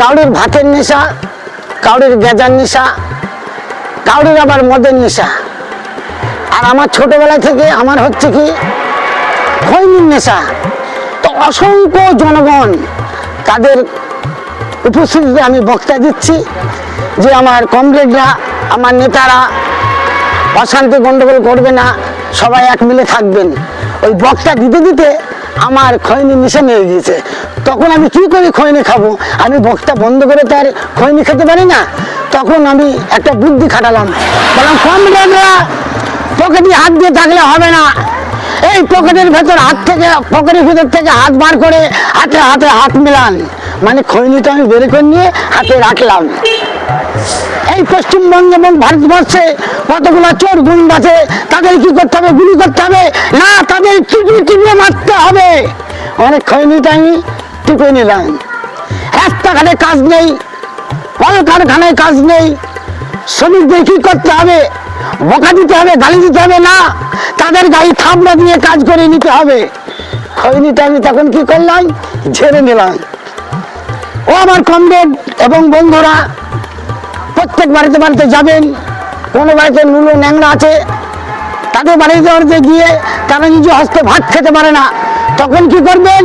কাউরির ভাতের নেশা কাউরির গেজার নেশা কাউরির আবার মদের নেশা। আর আমার ছোটবেলা থেকে আমার হচ্ছে কি, খৈনির নেশা। তো অসংখ্য জনগণ তাদের উপস্থিতিতে আমি বক্তা দিচ্ছি যে আমার কমরেডরা, আমার নেতারা অশান্তি গন্ডগোল করবে না, সবাই এক মিলে থাকবেন। ওই বক্তা দিতে দিতে আমার খৈনি মিশে নিয়ে গিয়েছে। তখন আমি কি করে খৈনি খাব? আমি বক্তা বন্ধ করে তার খৈনি খেতে পারি না। তখন আমি একটা বুদ্ধি খাটালাম। বললাম কমরেডরা পকেটে হাত দিয়ে থাকলে হবে না। এই পকেটের ভেতর হাত থেকে, পকেটের ভেতর থেকে হাত বার করে হাতে হাতে হাত মিলান। মানে খৈনিটা আমি বের করে নিয়ে হাতে রাখলাম। এই পশ্চিমবঙ্গ এবং ভারতবর্ষে কতগুলো চোর গুন্ড আছে, তাদের কি করতে হবে? গুলি করতে হবে? না, তাদের টিপে টিপে মারতে হবে। অনেক খৈনিটা আমি টিপে নিলাম। রাস্তাঘাটে কাজ নেই, কলকারখানায় কাজ নেই। শ্রমিকদের কি করতে হবে? বকা দিতে হবে, গালি দিতে হবে? না, তাদের গাড়ি থামড়া দিয়ে কাজ করে নিতে হবে। খৈনিটা আমি তখন কি করলাম? ঝেড়ে নিলাম। ও আমার কমরেড এবং বন্ধুরা, প্রত্যেক বাড়িতে বাড়িতে যাবেন। কোনো বাড়িতে নুলো ন্যাংরা আছে। তাদের বাড়িতে বাড়িতে গিয়ে তারা নিজ হস্তে ভাত খেতে পারে না। তখন কি করবেন?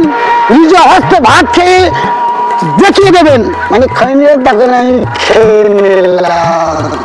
নিজ হস্ত ভাত খেয়ে দেখিয়ে দেবেন। মানে খৈনির তখন আমি খেয়ে নিলাম।